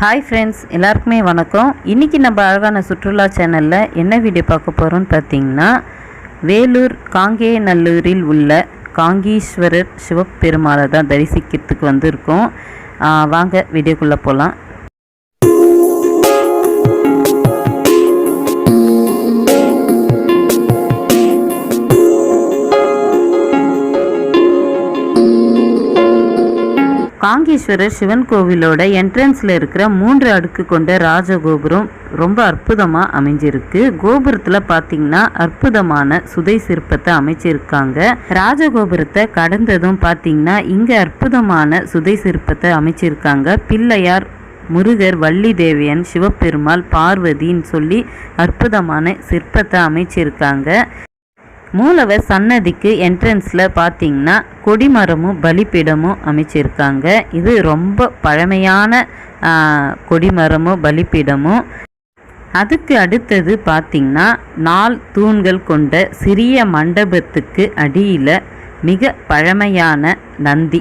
Hi friends எல்லாருக்குமே வணக்கம். இன்றைக்கி நம்ம அழகான சுற்றுலா சேனலில் என்ன வீடியோ பார்க்க போகிறோம்னு பார்த்தீங்கன்னா வேலூர் காங்கேயநல்லூரில் உள்ள காங்கீஸ்வரர் சிவபெருமாளை தான் தரிசிக்கிறதுக்கு வந்திருக்கோம். வாங்க வீடியோக்குள்ளே போகலாம் காங்கேஸ்வரர் சிவன் கோவிலோட என்ட்ரன்ஸில் இருக்கிற மூன்று அடுக்கு கொண்ட ராஜகோபுரம் ரொம்ப அற்புதமாக அமைஞ்சிருக்கு. கோபுரத்தில் பார்த்தீங்கன்னா அற்புதமான சுதை சிற்பத்தை அமைச்சிருக்காங்க. ராஜகோபுரத்தை கடந்ததும் பார்த்தீங்கன்னா இங்கே அற்புதமான சுதை சிற்பத்தை அமைச்சிருக்காங்க. பிள்ளையார் முருகர் வள்ளி தேவியன் சிவபெருமாள் பார்வதின்னு சொல்லி அற்புதமான சிற்பத்தை அமைச்சிருக்காங்க. மூலவர் சன்னதிக்கு என்ட்ரன்ஸில் பார்த்தீங்கன்னா கொடிமரமும் பலிப்பீடமும் அமைச்சிருக்காங்க. இது ரொம்ப பழமையான கொடிமரமும் பலிப்பீடமும் அதுக்கு அடுத்தது பார்த்தீங்கன்னா நால் தூண்கள் கொண்ட சிறிய மண்டபத்துக்கு அடியில் மிக பழமையான நந்தி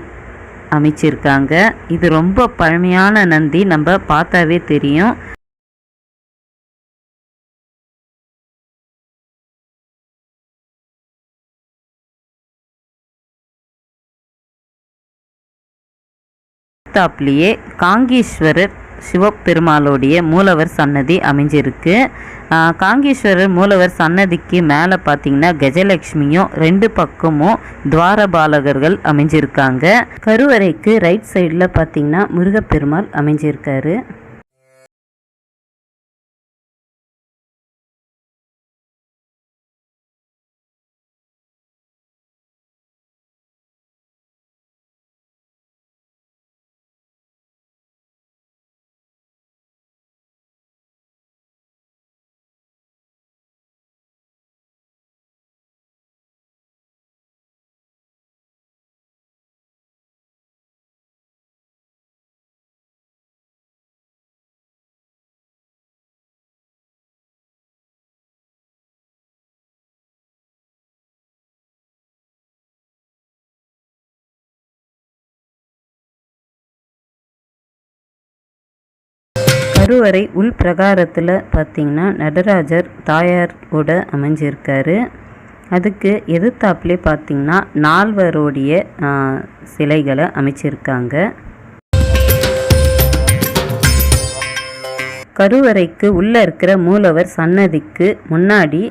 அமைச்சிருக்காங்க. இது ரொம்ப பழமையான நந்தி நம்ம பார்த்தாவே தெரியும். தாப்லேயே காங்கேஸ்வரர் சிவபெருமாளுடைய மூலவர் சன்னதி அமைஞ்சிருக்கு. ஆஹ் காங்கேஸ்வரர் மூலவர் சன்னதிக்கு மேலே பார்த்தீங்கன்னா கஜலட்சுமியும் ரெண்டு பக்கமும் துவாரபாலகர்கள் அமைஞ்சிருக்காங்க. கருவறைக்கு ரைட் சைடில் பார்த்தீங்கன்னா முருகப்பெருமாள் அமைஞ்சிருக்காரு. கருவறை உள் பிரகாரத்தில் பார்த்தீங்கன்னா நடராஜர் தாயாரோட அமைஞ்சிருக்காரு. அதுக்கு எதிர்த்தாப்புலே பார்த்தீங்கன்னா நால்வருடைய சிலைகளை அமைச்சிருக்காங்க. கருவறைக்கு உள்ளே இருக்கிற மூலவர் சன்னதிக்கு முன்னாடி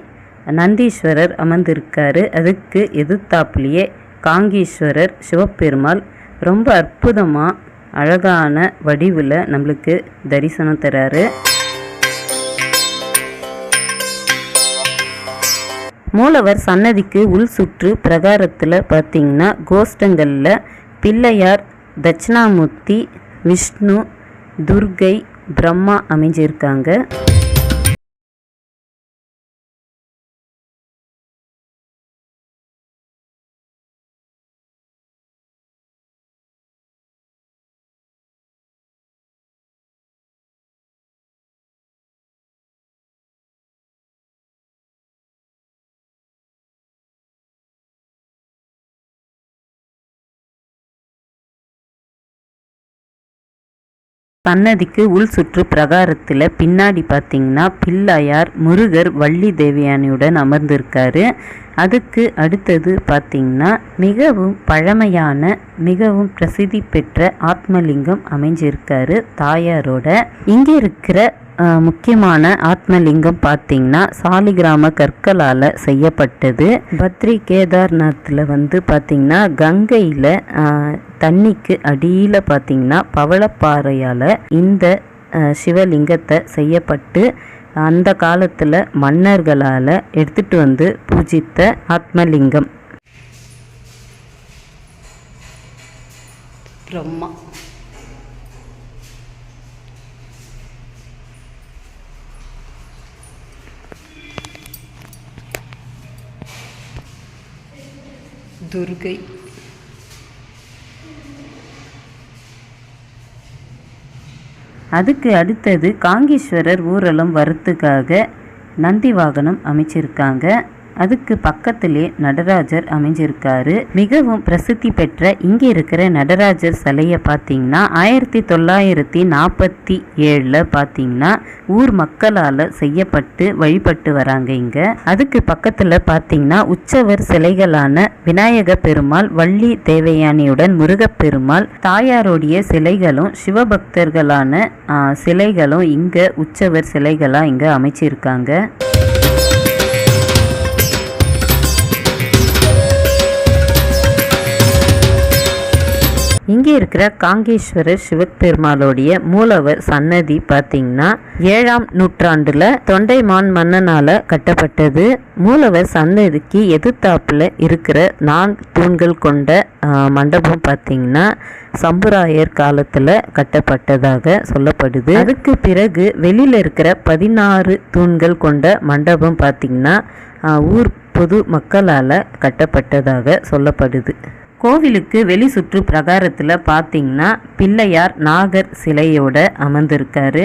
நந்தீஸ்வரர் அமர்ந்திருக்காரு. அதுக்கு எதிர்த்தாப்புலேயே காங்கீஸ்வரர் சிவபெருமாள் ரொம்ப அற்புதமாக அழகான வடிவில் நம்மளுக்கு தரிசனம் தராரு. மூலவர் சன்னதிக்கு உள் சுற்று பிரகாரத்தில் பார்த்தீங்கன்னா கோஷ்டங்களில் பிள்ளையார் தட்சிணாமூர்த்தி விஷ்ணு துர்கை பிரம்மா அமைஞ்சிருக்காங்க. சன்னதிக்கு உள் சுற்று பிரகாரத்தில் பின்னாடி பார்த்தீங்கன்னா பிள்ளையார் முருகர் வள்ளி தேவியானியுடன் அமர்ந்திருக்காரு. அதுக்கு அடுத்தது பார்த்தீங்கன்னா மிகவும் பழமையான மிகவும் பிரசித்தி பெற்ற ஆத்மலிங்கம் அமைஞ்சிருக்காரு தாயாரோட. இங்கே இருக்கிற முக்கியமான ஆத்மலிங்கம் பார்த்தீங்கன்னா சாலிகிராம கற்களால் செய்யப்பட்டது. பத்ரி கேதார்நாத்தில் வந்து பார்த்தீங்கன்னா கங்கையில் தண்ணிக்கு அடியில் பார்த்தீங்கன்னா பவளப்பாறையால் இந்த சிவலிங்கத்தை செய்யப்பட்டு அந்த காலத்தில் மன்னர்களால் எடுத்துட்டு வந்து பூஜித்த ஆத்மலிங்கம். பிரம்மா. துர்கை அதுக்கு அடுத்தது காங்கேஸ்வரர் ஊர்வலம் வரத்துக்காக நந்தி வாகனம் அமைச்சிருக்காங்க. அதுக்கு பக்கத்திலே நடராஜர் அமைஞ்சிருக்காரு. மிகவும் பிரசித்தி பெற்ற இங்க இருக்கிற நடராஜர் சிலையை பார்த்தீங்கன்னா ஆயிரத்தி தொள்ளாயிரத்தி நாற்பத்தி ஏழில் பார்த்தீங்கன்னா ஊர் மக்களால் செய்யப்பட்டு வழிபட்டு வராங்க இங்க. அதுக்கு பக்கத்தில் பார்த்தீங்கன்னா உற்சவர் சிலைகளான விநாயக பெருமாள் வள்ளி தேவயானியுடன் முருகப்பெருமாள் தாயாருடைய சிலைகளும் சிவபக்தர்களான சிலைகளும் இங்க உற்சவர் சிலைகளாக இங்க அமைச்சிருக்காங்க. இங்கே இருக்கிற காங்கேஸ்வரர் சிவபெருமாளுடைய மூலவர் சன்னதி பார்த்தீங்கன்னா ஏழாம் நூற்றாண்டுல தொண்டைமான் மன்னனால கட்டப்பட்டது. மூலவர் சன்னதிக்கு எதிர்த்தாப்புல இருக்கிற நான்கு தூண்கள் கொண்ட மண்டபம் பார்த்தீங்கன்னா சம்புராயர் காலத்துல கட்டப்பட்டதாக சொல்லப்படுது. அதுக்கு பிறகு வெளியில இருக்கிற பதினாறு தூண்கள் கொண்ட மண்டபம் பார்த்தீங்கன்னா ஊர் பொது மக்களால் கட்டப்பட்டதாக சொல்லப்படுது. கோவிலுக்கு வெளி சுற்று பிரகாரத்தில் பார்த்தீங்கன்னா பிள்ளையார் நாகர் சிலையோட அமர்ந்திருக்காரு.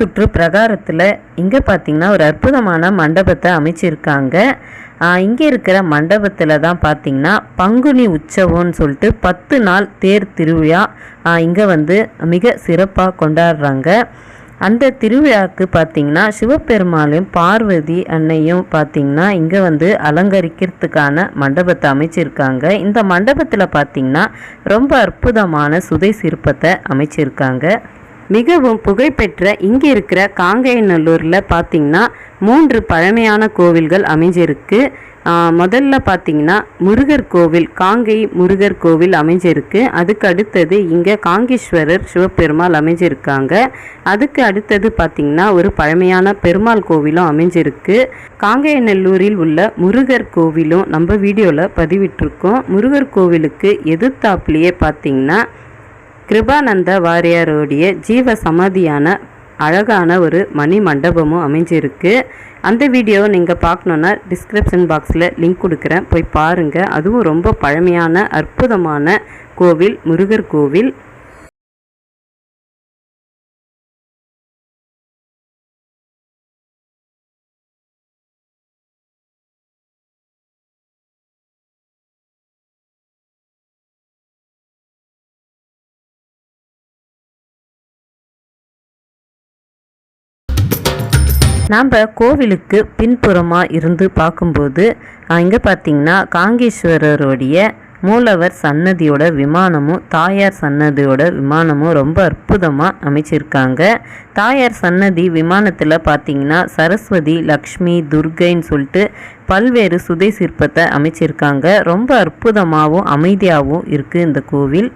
சுற்று பிரகாரத்தில் இங்கே பார்த்தீங்கன்னா ஒரு அற்புதமான மண்டபத்தை அமைச்சிருக்காங்க. இங்கே இருக்கிற மண்டபத்தில் தான் பார்த்தீங்கன்னா பங்குனி உற்சவம்னு சொல்லிட்டு பத்து நாள் தேர் திருவிழா இங்கே வந்து மிக சிறப்பாக கொண்டாடுறாங்க. அந்த திருவிழாவுக்கு பார்த்தீங்கன்னா சிவபெருமாளையும் பார்வதி அன்னையும் பார்த்தீங்கன்னா இங்கே வந்து அலங்கரிக்கிறதுக்கான மண்டபத்தை அமைச்சிருக்காங்க. இந்த மண்டபத்தில் பார்த்திங்கன்னா ரொம்ப அற்புதமான சுதை சிற்பத்தை அமைச்சிருக்காங்க. மிகவும் புகழ்பெற்ற இங்கே இருக்கிற காங்கையநல்லூரில் பார்த்தீங்கன்னா மூன்று பழமையான கோவில்கள் அமைஞ்சிருக்கு. முதல்ல பார்த்தீங்கன்னா முருகர் கோவில் காங்கை முருகர் கோவில் அமைஞ்சிருக்கு. அதுக்கு அடுத்தது இங்கே காங்கேஸ்வரர் சிவபெருமாள் அமைஞ்சிருக்காங்க. அதுக்கு அடுத்தது பார்த்தீங்கன்னா ஒரு பழமையான பெருமாள் கோவிலும் அமைஞ்சிருக்கு. காங்கையநல்லூரில் உள்ள முருகர் கோவிலும் நம்ம வீடியோவில் பதிவிட்டிருக்கோம். முருகர் கோவிலுக்கு எதிர்த்தாப்புலேயே பார்த்தீங்கன்னா கிருபானந்த வாரியாரோடைய ஜீவ சமாதியான அழகான ஒரு மணி மண்டபமும் அமைஞ்சிருக்கு. அந்த வீடியோவை நீங்கள் பார்க்கணுன்னா டிஸ்கிரிப்ஷன் பாக்ஸில் லிங்க் கொடுக்குறேன். போய் பாருங்கள் அதுவும் ரொம்ப பழமையான அற்புதமான கோவில் முருகர் கோவில். நாம் கோவிலுக்கு பின்புறமாக இருந்து பார்க்கும்போது இங்கே பார்த்தீங்கன்னா காங்கேஸ்வரருடைய மூலவர் சன்னதியோட விமானமும் தாயார் சன்னதியோட விமானமும் ரொம்ப அற்புதமாக அமைச்சிருக்காங்க. தாயார் சன்னதி விமானத்தில் பார்த்தீங்கன்னா சரஸ்வதி லக்ஷ்மி துர்கைன்னு சொல்லிட்டு பல்வேறு சுதை சிற்பத்தை அமைச்சிருக்காங்க. ரொம்ப அற்புதமாகவும் அமைதியாகவும் இருக்குது இந்த கோவில்.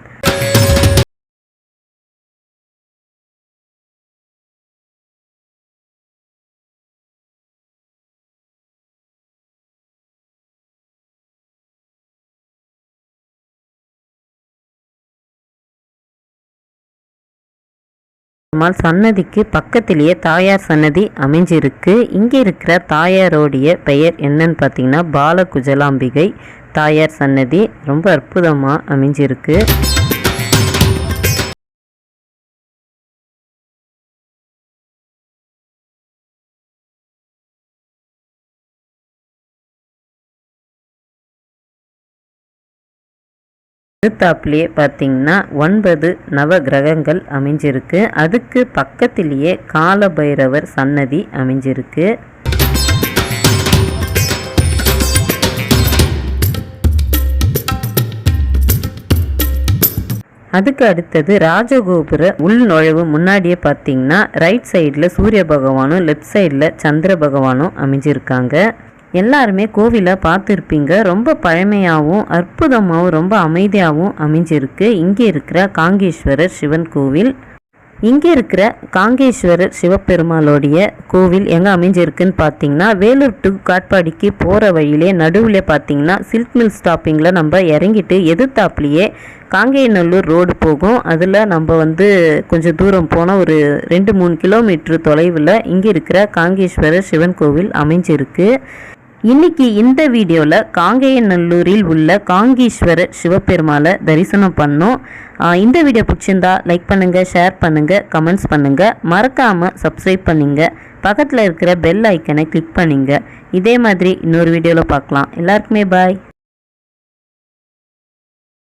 பெருமாள் சன்னதிக்கு பக்கத்திலேயே தாயார் சன்னதி அமைஞ்சிருக்கு. இங்கே இருக்கிற தாயாரோடைய பெயர் என்னன்னு பார்த்தீங்கன்னா பாலகுஜலாம்பிகை தாயார் சன்னதி. ரொம்ப அற்புதமாக அமைஞ்சிருக்கு. அடுத்தாப்புலேயே பார்த்தீங்கன்னா ஒன்பது நவ கிரகங்கள் அமைஞ்சிருக்கு. அதுக்கு பக்கத்திலேயே காலபைரவர் சன்னதி அமைஞ்சிருக்கு. அதுக்கு அடுத்தது ராஜகோபுர உள் நுழைவு முன்னாடியே பார்த்தீங்கன்னா ரைட் சைடில் சூரிய பகவானும் லெஃப்ட் சைடில் சந்திர பகவானும் அமைஞ்சிருக்காங்க. எல்லாருமே கோவிலை பார்த்துருப்பீங்க. ரொம்ப பழமையாகவும் அற்புதமாகவும் ரொம்ப அமைதியாகவும் அமைஞ்சிருக்கு. இங்கே இருக்கிற காங்கேஸ்வரர் சிவன் கோவில். இங்கே இருக்கிற காங்கேஸ்வரர் சிவபெருமாளுடைய கோவில் எங்கே அமைஞ்சிருக்குன்னு பார்த்தீங்கன்னா வேலூர் டு காட்பாடிக்கு போகிற வழியிலே நடுவில் பார்த்தீங்கன்னா சில்க் மில் ஸ்டாப்பிங்கில் நம்ம இறங்கிட்டு எதிர்த்தாப்புலேயே காங்கேயநல்லூர் ரோடு போகும். அதில் நம்ம வந்து கொஞ்சம் தூரம் போனால் ஒரு ரெண்டு மூணு கிலோமீட்டர் தொலைவில் இங்கே இருக்கிற காங்கேஸ்வரர் சிவன் கோவில் அமைஞ்சிருக்கு. இன்னைக்கு இந்த வீடியோவில் காங்கேயநல்லூரில் உள்ள காங்கீஸ்வரர் சிவபெருமாளை தரிசனம் பண்ணோம். இந்த வீடியோ பிடிச்சிருந்தா லைக் பண்ணுங்கள் ஷேர் பண்ணுங்கள் கமெண்ட்ஸ் பண்ணுங்கள் மறக்காமல் சப்ஸ்கிரைப் பண்ணிங்க. பக்கத்தில் இருக்கிற பெல் ஐக்கனை கிளிக் பண்ணிங்க. இதே மாதிரி இன்னொரு வீடியோவில் பார்க்கலாம். எல்லாருக்குமே பாய்